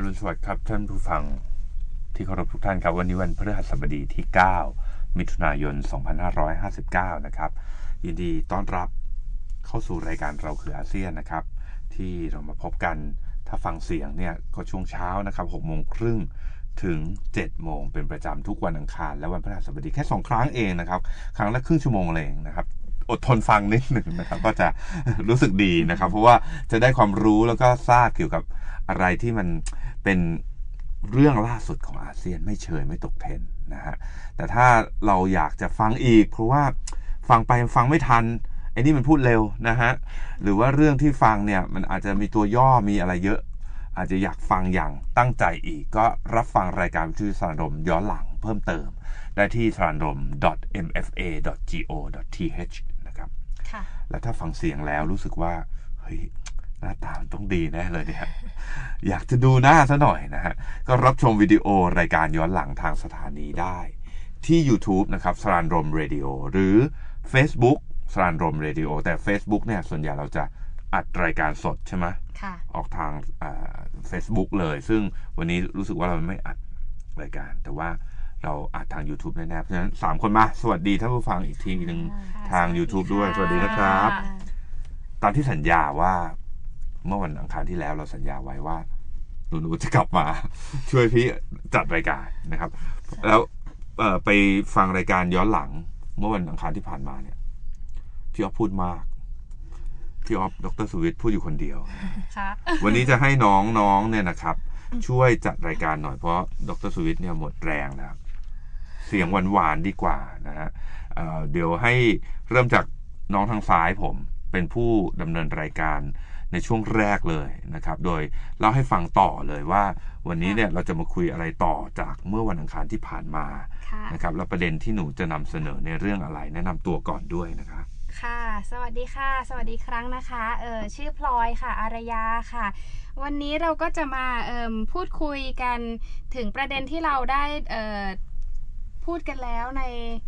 อรุณสวัสดิ์ครับท่านผู้ฟังที่เคารพทุกท่านครับ วันนี้วันพฤหัสบดีที่ 9 มิถุนายน 2559 นะครับยินดีต้อนรับเข้าสู่รายการเราคืออาเซียนนะครับ ที่เรามาพบกันถ้าฟังเสียงเนี่ยก็ช่วงเช้านะครับ6โมงครึ่งถึง 7 โมงเป็นประจำทุกวันอังคาร และวันพฤหัสบดีแค่ 2 ครั้งเองนะครับ ครั้งละครึ่งชั่วโมงเองนะครับอดทนฟังนิดหนึ่งนะครับ ก็จะรู้สึกดีนะครับ เพราะว่าจะได้ความรู้แล้วก็ทราบเกี่ยวกับอะไรที่มัน เป็นเรื่องล่าสุดของอาเซียนไม่เชยไม่ตกเทรนด์นะฮะแต่ถ้าเราอยากจะฟังอีก เพราะว่าฟังไปฟังไม่ทันไอ้นี่มันพูดเร็วนะฮะหรือว่าเรื่องที่ฟังเนี่ยมันอาจจะมีตัวย่อมีอะไรเยอะ อาจจะอยากฟังอย่างตั้งใจอีก ก็รับฟังรายการวิทยุสารมย้อนหลังเพิ่มเติม ได้ที่สารม mfa.go.th นะครับค่ะแล้วถ้าฟังเสียงแล้วรู้สึกว่าเฮ้ย หน้าตามันต้องดีแน่เลยเนี่ยอยากจะดูหน้าซะหน่อยนะฮะ ก็รับชมวิดีโอรายการย้อนหลังทางสถานีได้ ที่ YouTube นะครับสรานรมเรดิโอหรือ Facebook สรานรมเรดิโอแต่ Facebook เนี่ยส่วนใหญ่เราจะอัดรายการสดใช่ไหมค่ะออกทางเฟซบุ๊กเลย ซึ่งวันนี้รู้สึกว่าเราไม่อัดรายการ แต่ว่าเราอัดทาง YouTube แน่ๆเพราะฉะนั้นสามคนมา สวัสดีท่านผู้ฟังอีกทีหนึ่งค่ะทางสวัสดี YouTube ด้วยค่ะสวัสดีนะครับ ตามที่สัญญาว่า เมื่อวันอังคารที่แล้วเราสัญญาไว้ว่าหนูๆจะกลับมา ช่วยพี่จัดรายการนะครับ แล้วเอ่อไปฟังรายการย้อนหลัง เมื่อวันอังคารที่ผ่านมาเนี่ยพี่ออฟพูดมากพี่ออฟดรสุวิทย์พูดอยู่คนเดียวค่ะวันนี้จะให้น้องๆเนี่ยนะครับ ช่วยจัดรายการหน่อยเพราะดรสุวิทย์เนี่ยหมดแรงแล้วเสียงหวานๆดีกว่านะฮะเอ่อเดี๋ยวให้เริ่มจากน้องทางซ้ายผม เป็นผู้ดำเนินรายการ ในช่วงแรกเลยนะครับ โดยเล่าให้ฟังต่อเลยว่า วันนี้เนี่ยเราจะมาคุยอะไรต่อจากเมื่อวันอังคารที่ผ่านมาค่ะนะครับแล้วประเด็นที่หนูจะนำเสนอในเรื่องอะไรแนะนำตัวก่อนด้วยนะครับค่ะ สวัสดีค่ะ สวัสดีครั้งนะคะ เออชื่อพลอยค่ะ อารยาค่ะ วันนี้เราก็จะมาเอ่มพูดคุยกันถึงประเด็นที่เราได้เอ่อ พูดกันแล้วใน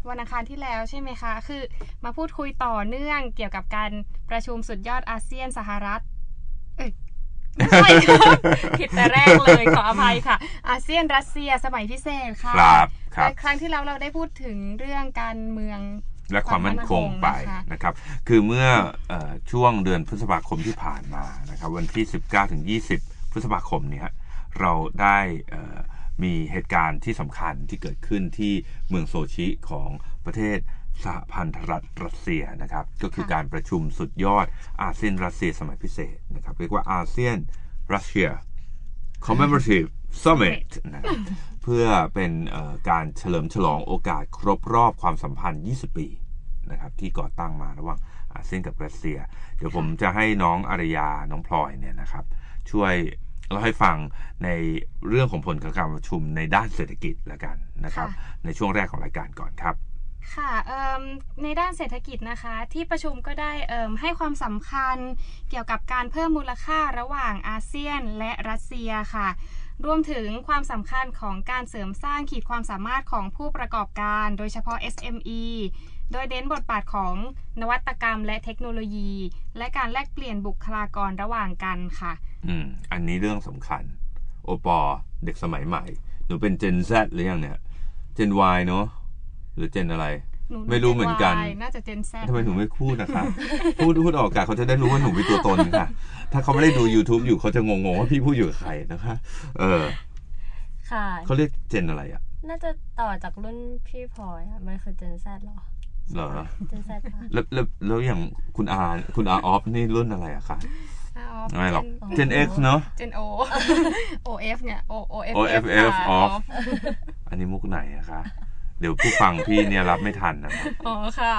วันอังคารที่แล้วใช่ไหมคะ คือมาพูดคุยต่อเนื่องเกี่ยวกับการประชุมสุดยอดอาเซียนสหรัฐ เอ้ยไม่ใช่ผิดแต่แรกเลยขออภัยค่ะ อาเซียนรัสเซียสมัยพิเศษค่ะครับครับโดยครั้งที่แล้วเราได้พูดถึงเรื่องการเมืองและความมั่นคงไปนะคะนะครับ คือเมื่อเออช่วงเดือนพฤษภาคมที่ผ่านมานะครับ วันที่ 19ถึง20 พฤษภาคมเนี่ยเราได้เอ่อ มีเหตุการณ์ที่สำคัญที่เกิดขึ้นที่เมืองโซชิของประเทศสหพันธรัฐรัสเซียนะครับ ก็คือการประชุมสุดยอดอาเซียนรัสเซียสมัยพิเศษนะครับ เรียกว่าอาเซียนรัสเซีย commemorative summit นะครับเพื่อเป็นเอ่อการเฉลิมฉลองโอกาสครบรอบความสัมพันธ์ 20 ปีนะครับที่ก่อตั้งมาระหว่างอาเซียนกับรัสเซีย เดี๋ยวผมจะให้น้องอารยาน้องพลอยเนี่ยนะครับ ช่วย เล่าให้ฟังในเรื่องของผลของการประชุมในด้านเศรษฐกิจแล้วกันนะครับค่ะในช่วงแรกของรายการก่อนครับค่ะเอิ่มในด้านเศรษฐกิจนะคะที่ประชุมก็ได้เอิ่มให้ความสำคัญเกี่ยวกับการเพิ่มมูลค่าระหว่างอาเซียนและรัสเซียค่ะ รวมถึงความสำคัญของการเสริมสร้างขีดความสามารถของผู้ประกอบการ โดยเฉพาะ SME โดยเน้นบทบาทของนวัตกรรมและเทคโนโลยี และการแลกเปลี่ยนบุคลากรระหว่างกันค่ะ อืม อันนี้เรื่องสำคัญ โอปอเด็กสมัยใหม่ หนูเป็น Gen Z หรือยังเนี่ย Gen Y เนอะหรือ Gen อะไร หนูไม่รู้เหมือนกัน Gen Y น่าจะเจนแซทำไมหนูไม่พูดนะคะ พูดพูดออกอากาศเขาจะได้รู้ว่าหนูมีตัวตนค่ะ ถ้าเขาไม่ได้ดู YouTube อยู่เขาจะงงๆว่าพี่พูดอยู่กับใครนะคะ เออค่ะ เขาเรียกเจนอะไรอะน่าจะต่อจากรุ่นพี่พลอยอะมันคือเจนแซดหรอ เหรอ เจนแซดปะแล้วแล้วแล้วอย่างคุณอาคุณอาออฟนี่รุ่นอะไรอะคะอ๋อ ไม่หรอกเจน Gen X เนอะ Gen O OF เนี่ย O OF OFF ค่ะ off อันนี้มุกไหนอะคะ เดี๋ยวผู้ฟังพี่เนี่ยรับไม่ทันนะครับ อ๋อค่ะ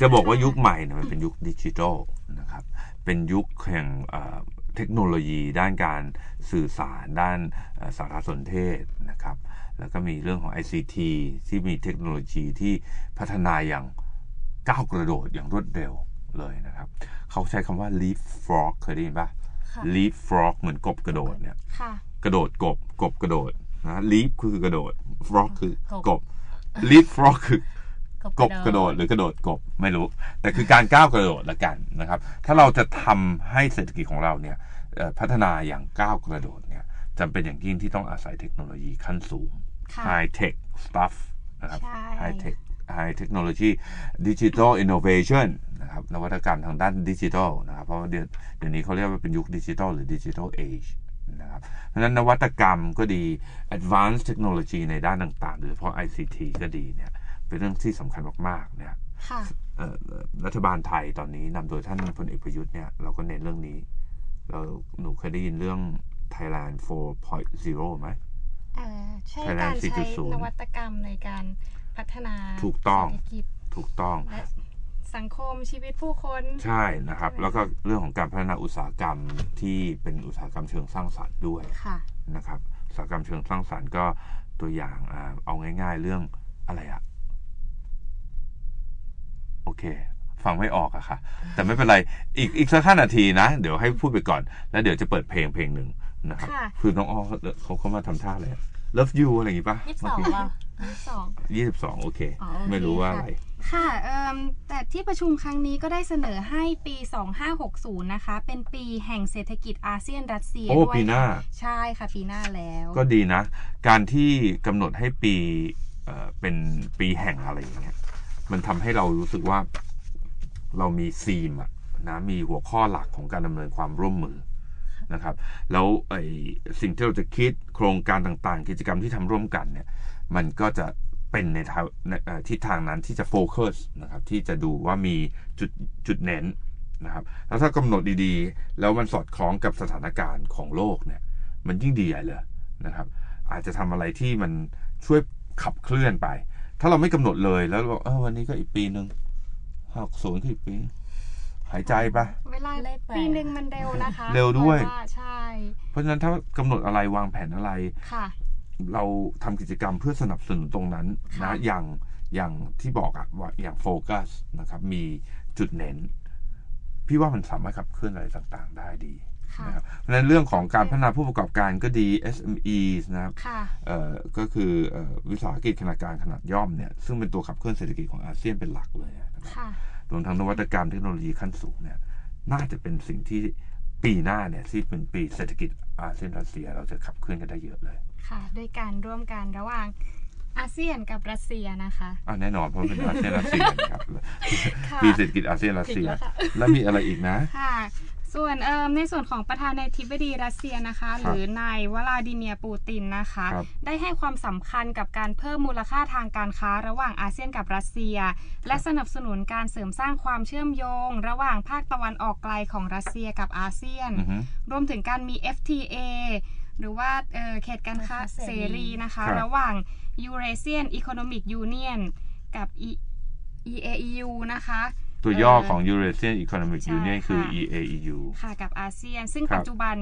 จะบอกว่ายุคใหม่เนี่ยมันเป็นยุคดิจิทัลนะครับ เป็นยุคแห่งเอ่อเทคโนโลยีด้านการสื่อสารด้านเอ่อสารสนเทศนะครับ แล้วก็มีเรื่องของ ICT ที่มีเทคโนโลยีที่พัฒนาอย่างก้าวกระโดดอย่างรวดเร็ว เลยนะครับ เขาใช้คำว่า leapfrog เคยได้ยินปะค่ะ leapfrog เหมือนกบกระโดดเนี่ยค่ะ กระโดดกบกบกระโดดนะ leap คือกระโดด frog คือกบกบ leap frog คือกบกบกระโดดหรือกระโดดกบไม่รู้ แต่คือการก้าวกระโดดละกันนะครับ ถ้าเราจะทำให้เศรษฐกิจของเราเนี่ยเอ่อพัฒนาอย่างก้าวกระโดดเนี่ยจำเป็นอย่างยิ่งที่ต้องอาศัยเทคโนโลยีขั้นสูงค่ะ high tech stuff นะครับใช่ high tech high technology digital innovation นะครับนวัตกรรมทางด้านดิจิทัลนะครับเพราะว่าเดี๋ยวเดี๋ยวนี้เขาเรียกว่าเป็นยุคดิจิทัลหรือ digital age นะครับเพราะฉะนั้นนวัตกรรมก็ดี advanced technology ในด้านต่างๆ โดยเฉพาะ ICT ก็ดีเนี่ยเป็นเรื่องที่สำคัญมากๆเนี่ยค่ะเอ่อรัฐบาลไทยตอนนี้นำโดยท่านพลเอกประยุทธ์เนี่ยเราก็เน้นเรื่องนี้ เราหนูเคยได้ยินเรื่อง Thailand 4.0ไหมเอ่อใช่ Thailand การใช้4.0นวัตกรรมในการ พัฒนาถูกต้อง เศรษฐกิจถูกต้อง และสังคมชีวิตผู้คน ใช่นะครับ แล้วก็เรื่องของการพัฒนาอุตสาหกรรมที่เป็นอุตสาหกรรมเชิงสร้างสรรค์ด้วยค่ะ นะครับอุตสาหกรรมเชิงสร้างสรรค์ก็ตัวอย่างอ่าเอาง่าย ๆ เรื่องอะไรอะโอเค ฟังไม่ออกอะค่ะ แต่ไม่เป็นไร อีกอีกสักห้านาทีนะ เดี๋ยวให้พูดไปก่อน แล้วเดี๋ยวจะเปิดเพลงเพลงหนึ่งนะครับ ค่ะ คือน้องอ้อเขาเขามาทำท่าอะไรอะ Love You อะไรอย่างงี้ปะยี่สิบสองป่ะสอง ยี่สิบสองโอเค อ๋อโอเค ไม่รู้ว่าอะไร ค่ะเอ่มแต่ที่ประชุมครั้งนี้ก็ได้เสนอให้ปี 2560 นะคะ เป็นปีแห่งเศรษฐกิจอาเซียนรัสเซียโอ้ ด้วยปีหน้าค่ะใช่ค่ะปีหน้าแล้ว ก็ดีนะ การที่กำหนดให้ปีเอ่อเป็นปีแห่งอะไรอย่างเงี้ยมันทำให้เรารู้สึกว่า เรามีซีมอะนะมีหัวข้อหลักของการดำเนินความร่วมมือ นะครับ แล้วไอ้สิ่งที่เราจะคิดโครงการต่างๆ กิจกรรมที่ทำร่วมกันเนี่ยมันก็จะเป็นในทางทิศทางนั้นที่จะโฟกัสนะครับที่จะดูว่ามีจุดจุดเน้นนะครับแล้วถ้ากำหนดดีๆ แล้วมันสอดคล้องกับสถานการณ์ของโลกเนี่ยมันยิ่งดีใหญ่เลยนะครับ อาจจะทำอะไรที่มันช่วยขับเคลื่อนไป ถ้าเราไม่กำหนดเลยแล้วเราบอกเออวันนี้ก็อีกปีหนึ่งหกศูนย์ก็อีกปี หายใจปะ เวลาเลขแปด ปีหนึ่งมันเร็วนะคะเร็วด้วย พราะาใช่เพราะฉะนั้นถ้ากำหนดอะไรวางแผนอะไร ค่ะ เราทำกิจกรรมเพื่อสนับสนุนตรงนั้นค่ะ นะอย่างอย่างที่บอกอะว่าอย่างโฟกัสนะครับ มีจุดเน้น พี่ว่ามันสามารถขับเคลื่อนอะไรต่างๆ ได้ดีค่ะนะครับเพราะฉะนั้นเรื่องของการพัฒนาผู้ประกอบการก็ดี SME นะครับ ค่ะเอ่อก็คือเอ่อวิสาหกิจขนาดกลางขนาดย่อมเนี่ยซึ่งเป็นตัวขับเคลื่อนเศรษฐกิจของอาเซียนเป็นหลักเลยนะครับค่ะ รวมทั้งนวัตกรรมเทคโนโลยีขั้นสูงเนี่ยน่าจะเป็นสิ่งที่ปีหน้าเนี่ยที่เป็นปีเศรษฐกิจอาเซียนรัสเซียเราจะขับเคลื่อนกันได้เยอะเลย ค่ะ ด้วยการร่วมกันระหว่างอาเซียนกับรัสเซียนะคะอะแน่นอนเพราะมันเป็นอาเซียนรัสเซียนะครับค่ะปีเศรษฐกิจอาเซียนรัสเซียผิดแล้วค่ะแล้วมีอะไรอีกนะค่ะ ส่วนเอ่มในส่วนของประธานาธิบดีรัสเซียนะคะ หรือนายวลาดิเมียร์ปูตินนะคะ ครับได้ให้ความสำคัญกับการเพิ่มมูลค่าทางการค้าระหว่างอาเซียนกับรัสเซีย และสนับสนุนการเสริมสร้างความเชื่อมโยง ระหว่างภาคตะวันออกไกลของรัสเซียกับอาเซียน อือฮึ รวมถึงการมี FTA หรือว่าเอ่อเขตการค้าการค้าเสเสรีรีนะคะ ครับ ระหว่าง Eurasian Economic Union กับ E- EAEU นะคะ ตัวย่อเอ่อของ Eurasian Economic ใช่ Union คือ ค่ะ EAEU ค่ะกับอาเซียน ซึ่งครับ ปัจจุบัน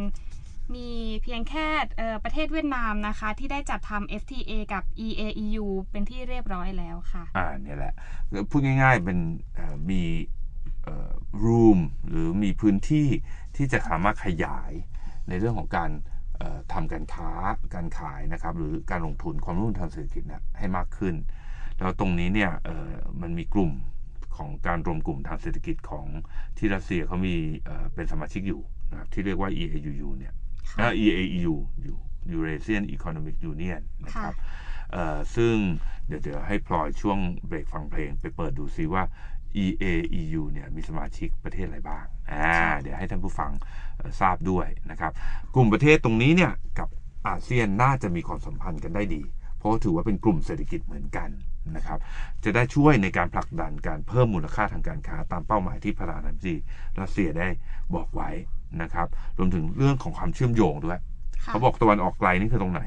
มีเพียงแค่เอ่อประเทศเวียดนามนะคะ ที่ได้จัดทำ FTA กับ EAEU เป็นที่เรียบร้อยแล้วค่ะ อ่าเนี่ยแหละพูดง่ายๆเป็นเอ่อมีเอ่อ room หรือมีพื้นที่ที่จะสามารถขยายในเรื่องของการเอ่อทำการค้าการขายนะครับ หรือการลงทุนความร่วมมือทางเศรษฐกิจเนี่ยให้มากขึ้น แล้วตรงนี้เนี่ยเอ่อมันมีกลุ่ม ของการรวมกลุ่มทางเศรษฐกิจของที่รัสเซียเขามีเอ่อเป็นสมาชิกอยู่นะครับที่เรียกว่า EAU เนี่ยค่ะเอ่อ EAEU อยู่ Eurasian Economic Union นะครับค่ะเอ่อซึ่งเดี๋ยวเดี๋ยวให้พลอยช่วงเบรกฟังเพลงไปเปิดดูซิว่า EAEU เนี่ยมีสมาชิกประเทศอะไรบ้าง อ่า เดี๋ยวให้ท่านผู้ฟังเอ่อทราบด้วยนะครับ กลุ่มประเทศตรงนี้เนี่ยกับอาเซียนน่าจะมีความสัมพันธ์กันได้ดี เพราะถือว่าเป็นกลุ่มเศรษฐกิจเหมือนกันนะครับ จะได้ช่วยในการผลักดันการเพิ่มมูลค่าทางการค้าตามเป้าหมายที่ประธานาธิบดีรัสเซียได้บอกไว้นะครับ รวมถึงเรื่องของความเชื่อมโยงด้วยค่ะเขาบอกตะวันออกไกลนี่คือตรงไหน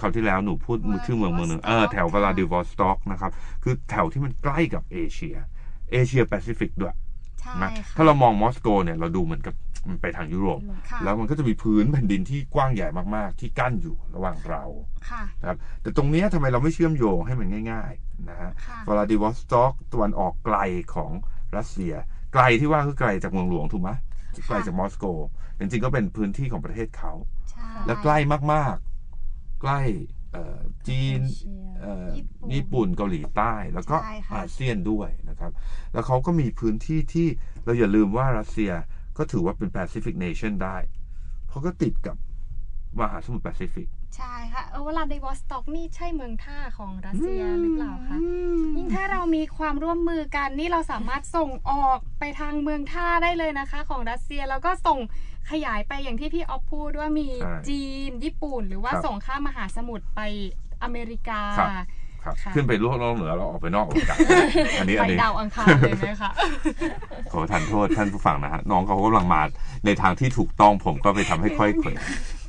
คราวที่แล้วหนูพูดชื่อเมืองเมืองหนึ่งเออแถว Vladivostok วลาดิวอสต็อกนะครับ คือแถวที่มันใกล้กับเอเชีย เอเชียแปซิฟิกด้วยใช่นะค่ะถ้าเรามองมอสโกเนี่ยเราดูเหมือนกับ มันไปทางยุโรป ค่ะแล้วมันก็จะมีพื้นแผ่นดินที่กว้างใหญ่มากๆ ที่กั้นอยู่ระหว่างเราค่ะ นะครับแต่ตรงเนี้ยทำไมเราไม่เชื่อมโยงให้มันง่าย ๆ นะฮะค่ะวลาดิวอสต็อกตะวันออกไกลของรัสเซีย ไกลที่ว่าคือไกลจากเมืองหลวงถูกไหมไกลจากมอสโก จริงๆก็เป็นพื้นที่ของประเทศเขา ใช่และใกล้มากๆ ใกล้เอ่อจีน เอเชีย เอ่อญี่ปุ่นญี่ปุ่นเกาหลีใต้ แล้วก็ใช่ค่ะ อาเซียนด้วยนะครับ แล้วเขาก็มีพื้นที่ที่เราอย่าลืมว่ารัสเซีย ก็ถือว่าเป็นแปซิฟิกเนชั่นได้ เพราะก็ติดกับมหาสมุทรแปซิฟิก ใช่ค่ะเออเวลาดิวอสต็อกนี่ใช่เมืองท่าของรัสเซียหรือเปล่าคะยิ่งถ้าเรามีความร่วมมือกันนี่เราสามารถส่งออกไปทางเมืองท่าได้เลยนะคะ ของรัสเซียแล้วก็ส่งขยายไปอย่างที่พี่ออฟพูดว่ามีใช่จีนญี่ปุ่น หรือว่าครับส่งข้ามมหาสมุทรไปอเมริกา ครับครับ ค่ะ ขึ้นไปโลกโลกเหนือเราออกไปนอกอวกาศอันนี้อัไปนนี้ ดาวอังคารเลยไหมคะ ขอประทานโทษท่านผู้ฟังนะฮะน้องเขากำลังมาในทางที่ถูกต้องผมก็ไปทำให้ค่อยเขว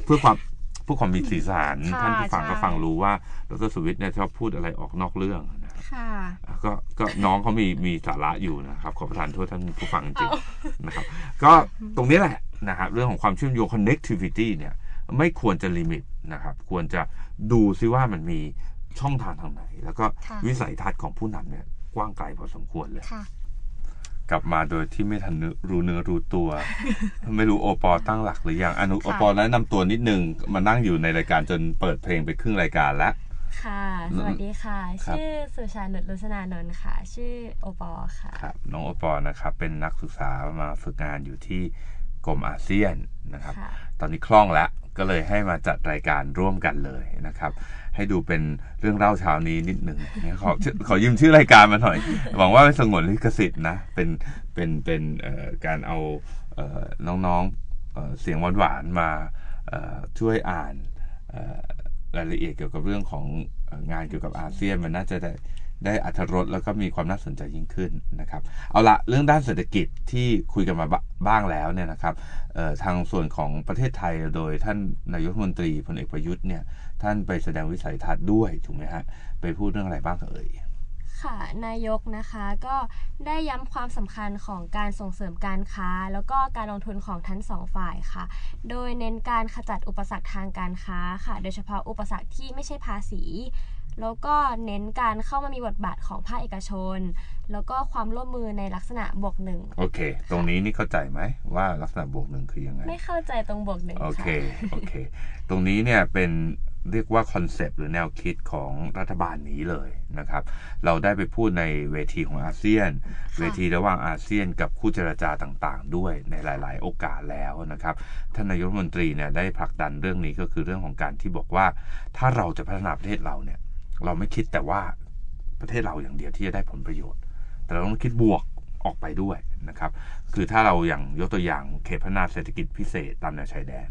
เพื่อความเพื่อความมีสีสันค่ะท่านผู้ฟังใช่ก็ฟังรู้ว่าดรสุวิทย์เนี่ยชอบพูดอะไรออกนอกเรื่องนะค่ะ อะก็ก็น้องเขามีมีสาระอยู่นะครับขอประทานโทษท่านผู้ฟังจริงๆนะครับ ก็ตรงนี้แหละนะครับเรื่องของความเชื่อมโยง connectivity เนี่ยไม่ควรจะลิมิตนะครับ ควรจะดูซิว่ามันมี ช่องทางทางไหน แล้วก็ค่ะวิสัยทัศน์ของผู้นำเนี่ยกว้างไกลพอสมควรเลยค่ะกลับมาโดยที่ไม่ทันนึกรู้เนื้อรู้ตัว ไม่รู้โอปอตั้งหลักหรือยังอนุค่ะโอปอแนะนำตัวนิดนึงมานั่งอยู่ในรายการจนเปิดเพลงไปครึ่งรายการแล้วค่ะ สวัสดีค่ะครับชื่อสุชานุชลุษนานนท์ค่ะ ชื่อโอปอค่ะครับน้องโอปอนะครับเป็นนักศึกษามาฝึกงานอยู่ที่กรมอาเซียนนะครับค่ะตอนนี้คล่องแล้ว ก็เลยให้มาจัดรายการร่วมกันเลยนะครับ ให้ดูเป็นเรื่องเล่าเช้านี้นิดหนึ่งขอขอยืมชื่อรายการมาหน่อย หวังว่าไม่สงวนลิขสิทธิ์นะ เป็นเป็นเป็นการเอาน้องๆเสียงหวานๆมาช่วยอ่านรายละเอียดเกี่ยวกับเรื่องของงานเกี่ยวกับอาเซียนมันน่าจะได้ ได้อัธรสแล้วก็มีความน่าสนใจยิ่งขึ้นนะครับ เอาละเรื่องด้านเศรษฐกิจที่คุยกันมาบบ้างแล้วเนี่ยนะครับทางส่วนของประเทศไทยโดยท่านนายกรัฐมนตรีพลเอกประยุทธ์เนี่ยท่านไปแสดงวิสัยทัศน์ด้วยถูกไหมฮะไปพูดเรื่องอะไรบ้างเอ่ยค่ะนายกนะคะก็ได้ย้ำความสำคัญของการส่งเสริมการค้า แล้วก็การลงทุนของทั้งสองฝ่ายค่ะ โดยเน้นการขจัดอุปสรรคทางการค้าค่ะ โดยเฉพาะอุปสรรคที่ไม่ใช่ภาษี แล้วก็เน้นการเข้ามามีบทบาทของภาคเอกชน แล้วก็ความร่วมมือในลักษณะบวกหนึ่งโอเค ตรงนี้นี่เข้าใจไหมว่าลักษณะบวกหนึ่งคือยังไง ไม่เข้าใจตรงบวกหนึ่งโอเคค่ะโอเค ตรงนี้เนี่ยเป็นเรียกว่าคอนเซปต์หรือแนวคิดของรัฐบาลนี้เลยนะครับ เราได้ไปพูดในเวทีของอาเซียน เวทีระหว่างอาเซียนกับคู่เจรจาต่างๆ ด้วยในหลาย ๆ โอกาสแล้วนะครับท่านนายกรัฐมนตรีเนี่ยได้ผลักดันเรื่องนี้ก็คือเรื่องของการที่บอกว่า ถ้าเราจะพัฒนาประเทศเราเนี่ย เราไม่คิดแต่ว่าประเทศเราอย่างเดียวที่จะได้ผลประโยชน์ แต่เราต้องคิดบวกออกไปด้วยนะครับ คือถ้าเราอย่างยกตัวอย่างเขตพัฒนาเศรษฐกิจพิเศษตามแนวชายแดน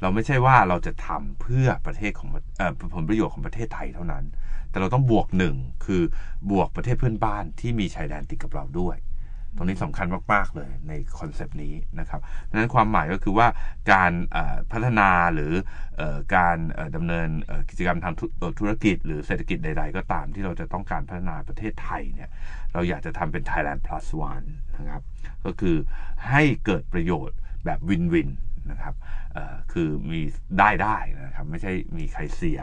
เราไม่ใช่ว่าเราจะทำเพื่อประเทศของผลประโยชน์ของประเทศไทยเท่านั้น แต่เราต้องบวกหนึ่งคือบวกประเทศเพื่อนบ้านที่มีชายแดนติดกับเราด้วย ตรงนี้สำคัญมาก ๆ เลยในคอนเซปต์นี้นะครับดังนั้นความหมายก็คือว่าการพัฒนาหรือการเอ่อดำเนินกิจกรรมทางธุรกิจ หรือเศรษฐกิจใด ๆ ก็ตามที่เราจะต้องการพัฒนาประเทศไทยเนี่ยเราอยากจะทำเป็น Thailand plus one นะครับก็คือให้เกิดประโยชน์แบบวินวินนะครับคือมีได้ได้นะครับไม่ใช่มีใครเสีย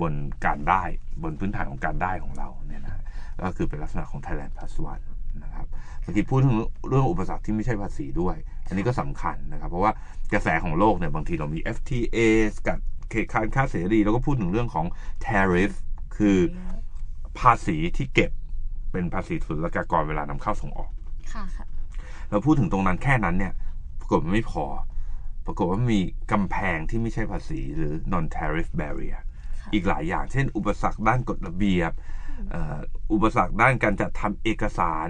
บนการได้บนพื้นฐานของการได้ของเราเนี่ยนะก็คือเป็นลักษณะของ Thailand plus one นะครับ เมื่อกี้พูดถึงเรื่องอุปสรรคที่ไม่ใช่ภาษีด้วย อันนี้ก็สำคัญนะครับ เพราะว่ากระแสของโลกเนี่ยบางทีเรามี FTA กับเขตการค้าเสรีแล้วก็พูดถึงเรื่องของ tariff คือภาษีที่เก็บเป็นภาษีศุลกากรเวลานำเข้าส่งออกค่ะค่ะเราพูดถึงตรงนั้นแค่นั้นเนี่ยปรากฏมันไม่พอ ปรากฏว่ามีกำแพงที่ไม่ใช่ภาษีหรือ non tariff barrier ค่ะอีกหลายอย่าง เช่น อุปสรรคด้านกฎระเบียบเอ่ออุปสรรคด้านการจัดทำเอกสาร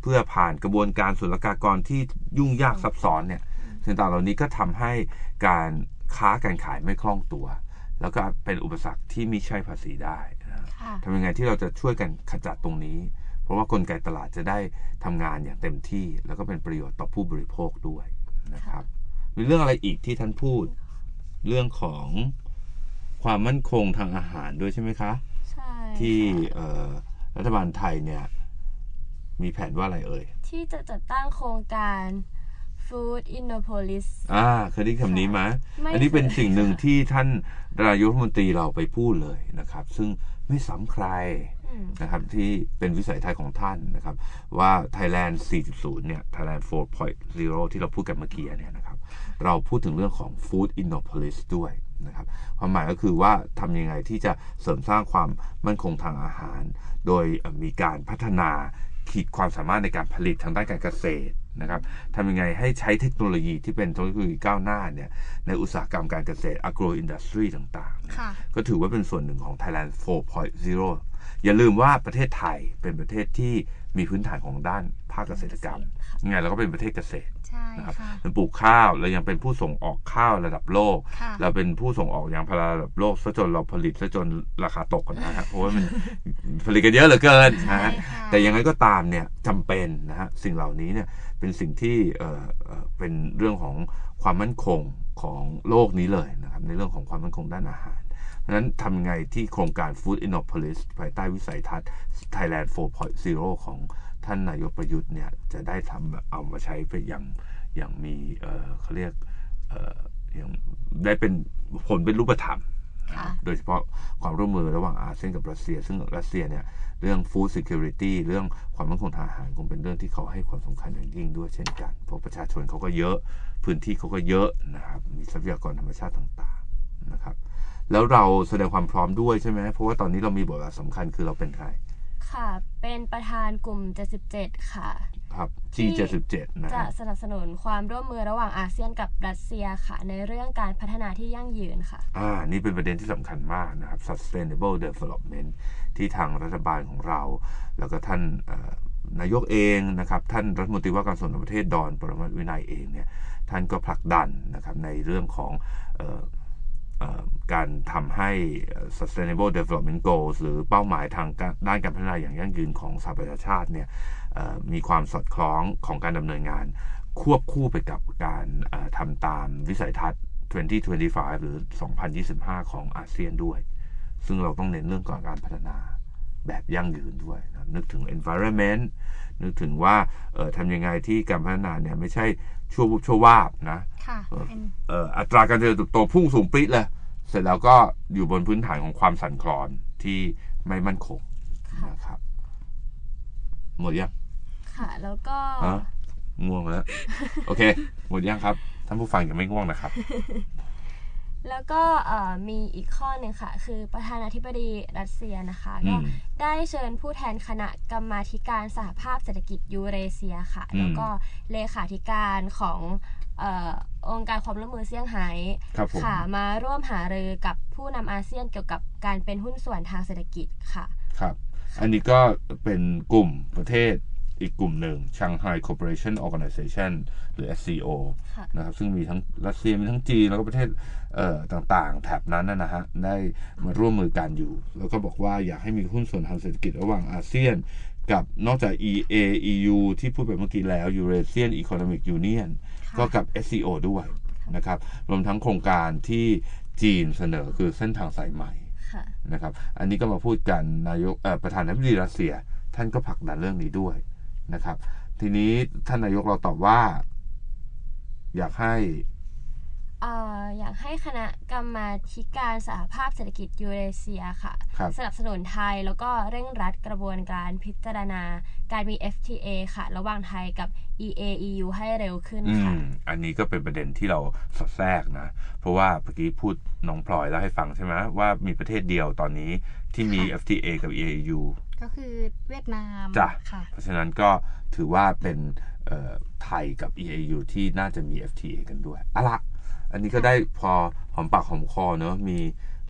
เพื่อผ่านกระบวนการศุลกากรที่ยุ่งยากซับซ้อนเนี่ยสิ่งต่างเหล่านี้ก็ทำให้การค้าการขายไม่คล่องตัว แล้วก็เป็นอุปสรรคที่ไม่ใช่ภาษีได้นะค่ะทำยังไงที่เราจะช่วยกันขจัดตรงนี้ เพราะว่ากลไกตลาดจะได้ทำงานอย่างเต็มที่ แล้วก็เป็นประโยชน์ต่อผู้บริโภคด้วยนะครับ มีเรื่องอะไรอีกที่ท่านพูด เรื่องของความมั่นคงทางอาหารด้วยใช่ไหมคะ ใช่ที่ค่ะเอ่อรัฐบาลไทยเนี่ย มีแผนว่าอะไรเอ่ย ที่จะจัดตั้งโครงการ Food Innopolis อ่าเคยได้คำนี้ไหมไม่อันนี้เป็นเคยสิ่งหนึ่งค่ะที่ท่านนายกรัฐมนตรีเราไปพูดเลยนะครับ ซึ่งไม่ซ้ำใครอืมนะครับที่เป็นวิสัยทัศน์ของท่านนะครับ ว่า Thailand 4.0 เนี่ย Thailand 4.0 ที่เราพูดกันเมื่อกี้เนี่ยนะครับ เราพูดถึงเรื่องของ Food Innopolis ด้วยนะครับความหมายก็คือว่าทำยังไงที่จะเสริมสร้างความมั่นคงทางอาหาร โดยเอ่อมีการพัฒนา ขีดความสามารถในการผลิตทางด้านการเกษตรนะครับทำยังไงให้ใช้เทคโนโลยีที่เป็นเทคโนโลยีก้าวหน้าเนี่ยในอุตสาหกรรมการเกษตร agro industry ต่างๆเนี่ยค่ะก็ถือว่าเป็นส่วนหนึ่งของ Thailand 4.0 อย่าลืมว่าประเทศไทยเป็นประเทศที่ มีพื้นฐานของด้านภาคเกษตรกรรมไงเราก็เป็นประเทศเกษตรใช่นะครับค่ะเป็นปลูกข้าวเรายังเป็นผู้ส่งออกข้าวระดับโลกค่ะเราเป็นผู้ส่งออกยางพาราระดับโลกซะจนเราผลิตซะจนราคาตกนะฮะเพราะว่ามันผลิตกันเยอะเหลือเกินนะฮะใช่ค่ะแต่ยังไงก็ตามเนี่ยจำเป็นนะฮะสิ่งเหล่านี้เนี่ยเป็นสิ่งที่เอ่อเอ่อเป็นเรื่องของความมั่นคงของโลกนี้เลยนะครับในเรื่องของความมั่นคงด้านอาหารเพราะฉะ นั้นทำยังไงที่โครงการ Food Innopolis ภายใต้วิสัยทัศน์ Thailand 4.0 ของท่านนายกประยุทธ์เนี่ย จะได้ทำเอามาใช้ไปอย่างอย่างมีเอ่อเขาเรียกเอ่ออย่างได้เป็นผลเป็นรูปธรรมค่ะโดยเฉพาะความร่วมมือระหว่างอาเซียนกับรัสเซีย ซึ่งรัสเซียเนี่ย เรื่อง food security เรื่องความมั่นคงทางอาหารคงเป็นเรื่องที่เขาให้ความสำคัญอย่างยิ่งด้วยเช่นกัน เพราะประชาชนเขาก็เยอะ พื้นที่เขาก็เยอะนะครับ มีทรัพยากรธรรมชาติต่าง ๆ นะครับ แล้วเราแสดงความพร้อมด้วยใช่ไหมเพราะว่าตอนนี้เรามีบทบาทสำคัญคือเราเป็นใคร ค่ะ เป็นประธานกลุ่ม 77 ค่ะ ครับที่ G77 นะจะฮะสนับสนุนความร่วมมือระหว่างอาเซียนกับรัสเซียค่ะ ในเรื่องการพัฒนาที่ยั่งยืนค่ะ อ่า นี่เป็นประเด็นที่สำคัญมากนะครับ sustainable development ที่ทางรัฐบาลของเรา แล้วก็ท่านเอ่อนายกเองนะครับ ท่านรัฐมนตรีว่าการกระทรวงต่างประเทศดอน ปรมัตถ์วินัยเองเนี่ย ท่านก็ผลักดันนะครับในเรื่องของเออเอ่อ การทำให้ sustainable development goals หรือเป้าหมายทางด้านการพัฒนาอย่างยั่งยืนของสหประชาชาติเนี่ยมีความสอดคล้องของการดำเนินงาน ควบคู่ไปกับการทำตามวิสัยทัศน์ 2025 หรือ 2025 ของอาเซียนด้วย ซึ่งเราต้องเน้นเรื่องของการพัฒนาแบบยั่งยืนด้วยนะนึกถึง environment นึกถึงว่าเอ่อทำยังไงที่การพัฒนาเนี่ยไม่ใช่ชั่ววุบชั่ววาบนะค่ะเป็นเอ่ออัตราการเจริญเติบโตพุ่งสูงปริ๊ดเลย เสร็จแล้วก็อยู่บนพื้นฐานของความสั่นคลอนที่ไม่มั่นคงค่ะนะครับหมดยังค่ะ แล้วก็ฮะง่วงแล้ว โอเค หมดยังครับ ท่านผู้ฟังยังไม่ง่วงนะครับ แล้วก็เอ่อมีอีกข้อหนึ่งค่ะ คือประธานาธิบดีรัสเซียนะคะอืก็มได้เชิญผู้แทนคณะกรรมาธิการสหภาพเศรษฐกิจยูเรเซียค่ะอืมแล้วก็เลขาธิการของเออองค์การความร่วมมือเซี่ยงไฮ้ครับผมค่ะมาร่วมหารือกับผู้นำอาเซียนเกี่ยวกับการเป็นหุ้นส่วนทางเศรษฐกิจค่ะ ครับ อันนี้ก็เป็นกลุ่มประเทศ อีกกลุ่มหนึ่ง Shanghai Cooperation Organization หรือ SCO ค่ะนะครับซึ่งมีทั้งรัสเซียมีทั้งจีน แล้วก็ประเทศเอ่อต่างๆ แถบนั้นนะนะฮะได้มาร่วมมือกันอยู่ แล้วก็บอกว่าอยากให้มีหุ้นส่วนทางเศรษฐกิจระหว่างอาเซียน กับนอกจาก EA EU ที่พูดไปเมื่อกี้แล้ว Eurasian Economic Union ค่ะก็กับ SCO ด้วยนะครับรวมทั้งโครงการที่จีนเสนอคือเส้นทางสายใหม่ค่ะนะครับ อันนี้ก็มาพูดกันนายกเอ่อประธานาธิบดีรัสเซีย ท่านก็ผลักดันเรื่องนี้ด้วย นะครับ ทีนี้ท่านนายกเราตอบว่า อยากให้เอ่ออยากให้คณะกรรมาธิการสหภาพเศรษฐกิจยูเรเซียค่ะ ครับสนับสนุนไทยแล้วก็เร่งรัดกระบวนการพิจารณา การมี FTA ค่ะ ระหว่างไทยกับ EAEU ให้เร็วขึ้นอืค่ะ มอันนี้ก็เป็นประเด็นที่เราสอดแทรกนะ เพราะว่าเมื่อกี้พูดน้องพลอยแล้วให้ฟังใช่ไหมว่ามีประเทศเดียวตอนนี้ที่มี ค่ะ FTA กับ EAU ก็คือเวียดนามจ้ะค่ะ เพราะฉะนั้นก็ถือว่าเป็นเอ่อไทยกับ EAU ที่น่าจะมี FTA กันด้วยอะละอันนี้ก็ได้พอหอมปากหอมคอเนอะมี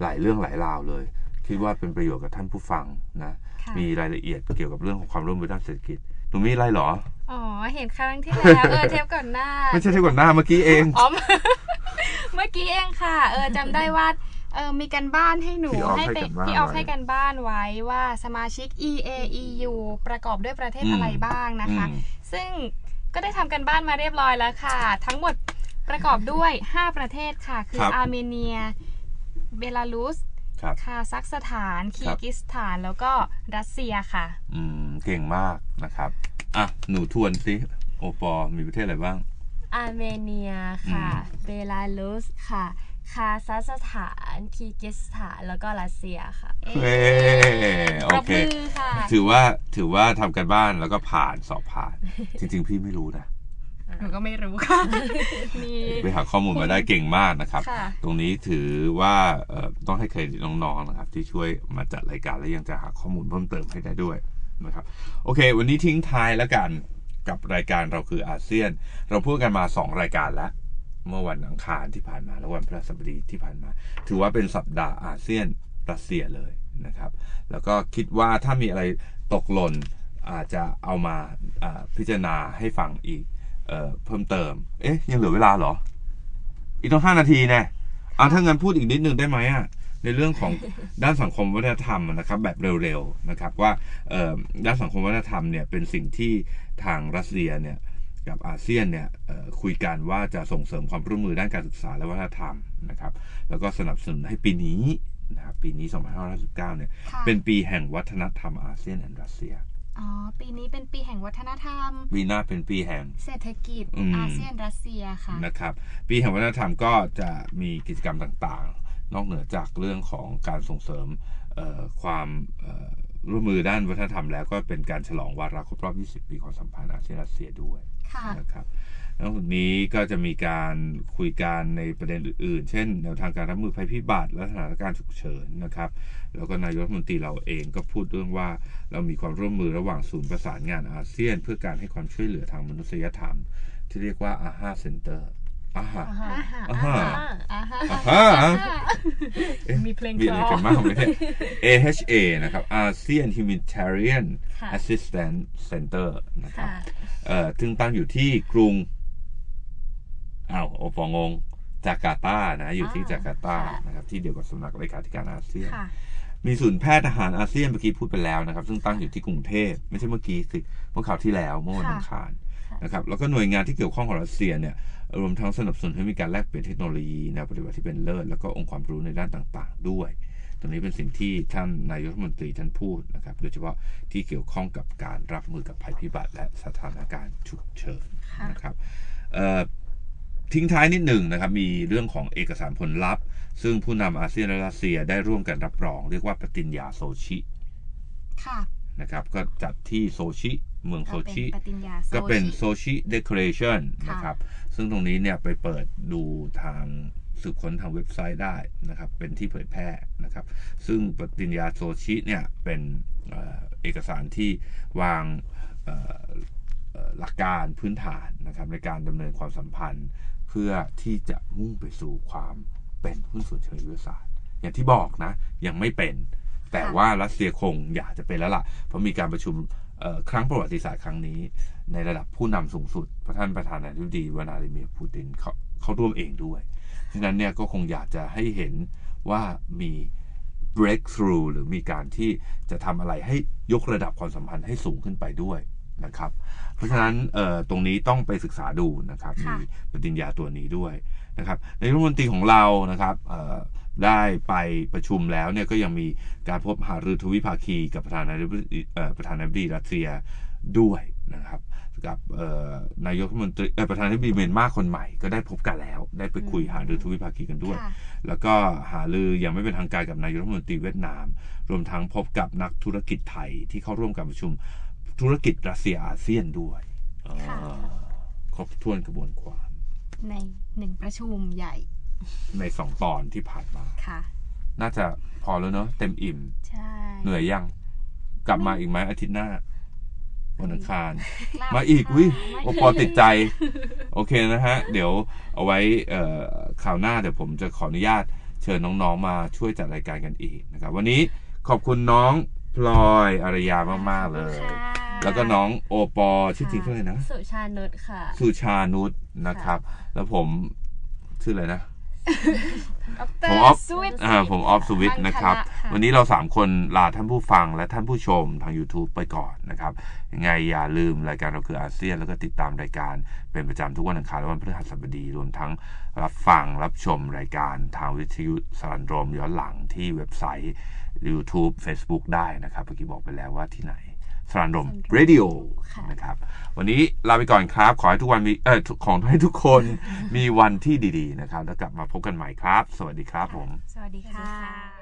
หลายเรื่องหลายราวเลย คิดว่าเป็นประโยชน์กับท่านผู้ฟังนะค่ะมีรายละเอียดเกี่ยวกับเรื่องของความร่วมมือด้านเศรษฐกิจหนูมีอะไรเหรอ อ๋อ เห็นครั้งที่แล้วเออเทปก่อนหน้า ไม่ใช่ที่ก่อนหน้าเมื่อกี้เอง อ๋อ เมื่อกี้เองค่ะ เออจำได้ว่า เออมีกันบ้านให้หนูพี่ออฟให้ให้ไปกันบ้านพี่ออฟไว้ ให้กันบ้านไว้ว่าสมาชิก EAEU ประกอบด้วยประเทศอืมอะไรบ้างนะคะ อืม ซึ่งก็ได้ทำกันบ้านมาเรียบร้อยแล้วค่ะ ทั้งหมดประกอบด้วย 5 ประเทศค่ะ คืออาร์เมเนีย เบลารุส ครับ คาซัคสถาน คีร์กิสถาน แล้วก็รัสเซียค่ะ อืมเก่งมากนะครับ อะ หนูทวนสิโอปอมีประเทศอะไรบ้าง อาร์เมเนียค่ะอืมเบลารุสค่ะ คาซัคสถานคีร์กิสถานแล้วก็รัสเซียค่ะเฮ้โอปรบเคมือค่ะถือว่าถือว่าทำกันบ้านแล้วก็ผ่านสอบผ่าน จริง ๆ พี่ไม่รู้นะ หนูก็ไม่รู้ค่ะ มี ไปหาข้อมูลมาได้เก่งมากนะครับ ค่ะ ตรงนี้ถือว่าเอ่อต้องให้เครดิตน้องๆนะครับ ที่ช่วยมาจัดรายการและยังจะหาข้อมูลเพิ่มเติมให้ได้ด้วยนะครับ โอเค วันนี้ทิ้งท้ายแล้วกันกับรายการเราคืออาเซียน เราพูดกันมา 2 รายการแล้ว เมื่อวันอังคารที่ผ่านมา และวันพฤหัสบดีที่ผ่านมา ถือว่าเป็นสัปดาห์อาเซียนรัสเซียเลยนะครับ แล้วก็คิดว่าถ้ามีอะไรตกหล่นอาจจะเอามาพิจารณาให้ฟังอีกเอเพิ่มเติม เอ๊ะ ยังเหลือเวลาเหรอ อีกต้องห้านาทีแน่อะถ้างั้นพูดอีกนิดนึงได้ไหมอะในเรื่องของด้านสังคมวัฒนธรรมนะครับ แบบเร็วๆนะครับว่าด้านสังคมวัฒนธรรมเนี่ยเป็นสิ่งที่ทางรัสเซียเนี่ย กับอาเซียนเนี่ยเอ่อคุยกันว่าจะส่งเสริมความร่วมมือด้านการศึกษาและวัฒนธรรมนะครับแล้วก็สนับสนุนให้ปีนี้นะครับปีนี้ 2559เนี่ยค่ะเป็นปีแห่งวัฒนธรรมอาเซียนแอนด์รัสเซียอ๋อ ปีนี้เป็นปีแห่งวัฒนธรรม ปีหน้าเป็นปีแห่ง เศรษฐกิจอืมอาเซียนรัสเซียค่ะนะครับ ปีแห่งวัฒนธรรมก็จะมีกิจกรรมต่างๆ นอกเหนือจากเรื่องของการส่งเสริมเอ่อความเอ่อ ร่วมมือด้านวัฒนธรรมแล้วก็เป็นการฉลองวาระครบรอบ 20 ปีความสัมพันธ์อาเซียนรัสเซียด้วยค่ะนะครับนอกจากนี้ก็จะมีการคุยกันในประเด็นอื่นๆ เช่น แนวทางการรับมือภัยพิบัติและสถานการณ์ฉุกเฉินนะครับ แล้วก็นายกรัฐมนตรีเราเองก็พูดเรื่องว่าเรามีความร่วมมือระหว่างศูนย์ประสานงานอาเซียน เพื่อการให้ความช่วยเหลือทางมนุษยธรรม ที่เรียกว่าอาฮาเซ็นเตอร์ อาฮาอาหารอ่าฮะอาหารอาฮาเอ๊ะมีเพลงมีอะไรกันบ้างไหมเนี่ย AHA นะครับ ASEAN Humanitarian ค่ะ Assistance Center นะครับค่ะเอ่อซึ่งตั้งอยู่ที่กรุงอ้าวโอปองง จาการ์ตานะอยู่ที่อ่าจาการ์ตาค่ะนะครับที่เดียวกับสำนักเลขาธิการอาเซียนค่ะมีศูนย์แพทย์ทหารอาเซียนเมื่อกี้พูดไปแล้วนะครับ ซึ่งตั้งอยู่ที่กรุงเทพไม่ใช่เมื่อกี้สิเมื่อคราวที่แล้วเมื่อวันค่ะอังคารค่ะนะครับแล้วก็หน่วยงานที่เกี่ยวข้องของรัสเซียเนี่ย รวมทั้งสนับสนุนให้มีการแลกเปลี่ยนเทคโนโลยีแนวปฏิบัติที่เป็นเลิศ แล้วก็องค์ความรู้ในด้านต่างๆ ด้วย ตรงนี้เป็นสิ่งที่ท่านนายกรัฐมนตรีท่านพูดนะครับ โดยเฉพาะที่เกี่ยวข้องกับการรับมือกับภัยพิบัติและสถานการณ์ฉุกเฉินค่ะนะครับเอ่อทิ้งท้ายนิดหนึ่งนะครับ มีเรื่องของเอกสารผลลัพธ์ ซึ่งผู้นำอาเซียนและรัสเซียได้ร่วมกันรับรอง เรียกว่าปฏิญญาโซชิ ค่ะ นะครับ ก็จัดที่โซชิ เมืองโซก็เป็นชิปฏิญญาโซก็เป็นชิโซชิเด o อเรชันค่ะนะครับ ซึ่งตรงนี้เนี่ยไปเปิดดูทางสืบค้นทางเว็บไซต์ได้นะครับ เป็นที่เผยแพร่นะครับ ซึ่งปฏิญญาโซชิเนี่ยเป็นเอ่อเอกสารที่วางเอ่อเอ่อหลักการพื้นฐานนะครับ ในการดำเนินความสัมพันธ์ เพื่อที่จะมุ่งไปสู่ความเป็นหุ้นส่วนเชิงยุทธศาสตร์อย่างที่บอกนะ ยังไม่เป็น แต่ค่ะว่ารัสเซียคงอยากจะเป็นแล้วล่ะ เพราะมีการประชุมเอ่อ ครั้งประวัติศาสตร์ครั้งนี้ ในระดับผู้นำสูงสุด พระท่านประธานาธิบดีวลาดิเมียร์ปูตินเขาเขาร่วมเองด้วยดังนั้นเนี่ยก็คงอยากจะให้เห็นว่ามี breakthrough หรือมีการที่จะทำอะไรให้ยกระดับความสัมพันธ์ให้สูงขึ้นไปด้วยนะครับ เพราะฉะนั้นตรงนี้ต้องไปศึกษาดูนะครับค่ะมีปฏิญญาตัวนี้ด้วย นะครับในรัฐมนตรีของเรานะครับเอ่อได้ไปประชุมแล้วเนี่ยก็ยังมีการพบหารือทวิภาคีกับประธานาธิบดีเอ่อประธานาธิบดีรัสเซียด้วยนะครับกับเอ่อนายกรัฐมนตรีเอ่อประธานาธิบดีเมียนมาคนใหม่ก็ได้พบกันแล้ว ได้ไปคุยหารือทวิภาคีกันด้วยค่ะแล้วก็หาลืออย่างไม่เป็นทางการกับนายกรัฐมนตรีเวียดนาม รวมทั้งพบกับนักธุรกิจไทยที่เข้าร่วมการประชุมธุรกิจรัสเซียอาเซียนด้วยอ่าค่ะครบถ้วนกระบวนความ ในหนึ่งประชุมใหญ่ในสองตอนที่ผ่านมา ค่ะ น่าจะพอแล้วเนอะเต็มอิ่ม ใช่ เหนื่อยยัง กลับมาอีกไหมอาทิตย์หน้า วันอังคารกลับมาอีกค่ะวิมาโอปอติดใจ โอเคนะฮะ เดี๋ยวเอาไว้เอ่อข่าวหน้าเดี๋ยวผมจะขออนุญาตเชิญน้องๆมาช่วยจัดรายการกันอีกนะครับ วันนี้ขอบคุณน้องพลอยอารยามากๆเลยค่ะ แล้วก็น้องโอปอชื่อจริงชื่ออะไรนะ สุชานุชค่ะ สุชานุชนะครับ แล้วผมชื่ออะไรนะผมออฟสวิตอ่าผมออฟสวิตนะครับมังคละค่ะวันนี้เราสามคนลาท่านผู้ฟังและท่านผู้ชมทาง YouTube ไปก่อนนะครับ ยังไงอย่าลืมรายการเราคืออาเซียน แล้วก็ติดตามรายการเป็นประจำทุกวันอังคารและวันพฤหัสบดี รวมทั้งรับฟังรับชมรายการทางวิทยุสารโรมย้อนหลังที่เว็บไซต์ YouTube Facebook ได้นะครับเมื่อกี้บอกไปแล้วว่าที่ไหน สารโรม Radio ค่ะนะครับ วันนี้ลาไปก่อนครับ ขอให้ทุกวันมีเออขอให้ทุกคนมีวันที่ดี ๆ นะครับ แล้วกลับมาพบกันใหม่ครับ สวัสดีครับผม สวัสดีสวัสดีค่ะค่ะ